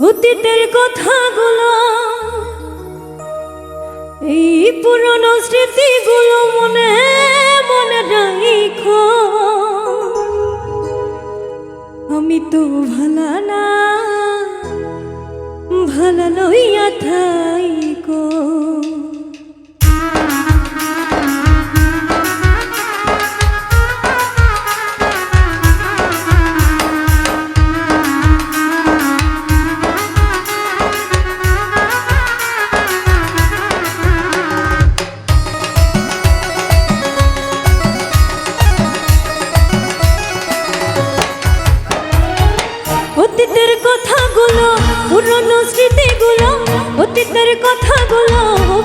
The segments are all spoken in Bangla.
অতীতের কথাগুলো, এই পুরনো স্মৃতিগুলো মনে মনে রাখো আমি তো ভালা না, ভালা লইয়া থাইকো। অতীতের কথাগুলো পুরনো স্মৃতিগুলো অতীতের কথাগুলো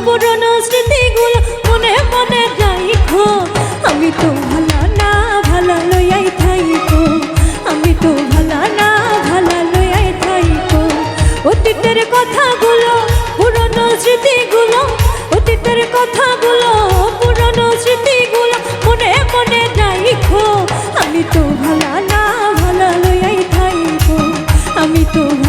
পুরনো স্মৃতিগুলো মনে মনে রাখো আমি তো তো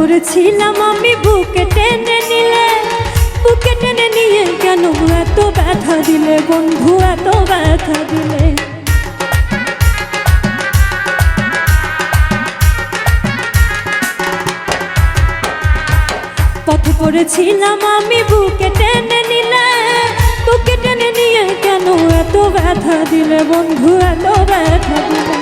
পড়েছিলাম আমি বুকে টেনে নিলে। বুকে টেনে নিয়ে কেন এত ব্যথা দিলে বন্ধু, এত ব্যথা দিলে? পথে পড়েছিলাম আমি বুকে টেনে নিলে। বুকে টেনে নিয়ে কেন এত ব্যথা দিলে বন্ধু, এত ব্যথা দিলে?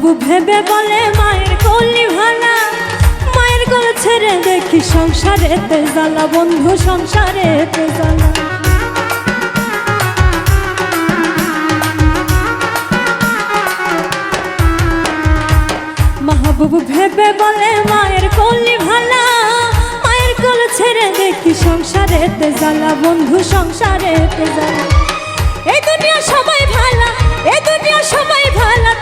মাহবুবু ভেবে বলে মায়ের কলি ভালা মায়ের কোল ছেড়ে দেখি সংসারেতে জ্বালা, বন্ধু সংসারেতে জ্বালা। মাহবুবু ভেবে বলে মায়ের কলি ভালা মায়ের কোল ছেড়ে দেখি সংসারেতে জ্বালা, বন্ধু সংসারেতে জ্বালা। এই দুনিয়া সবাই ভালা এই দুনিয়া সবাই ভালা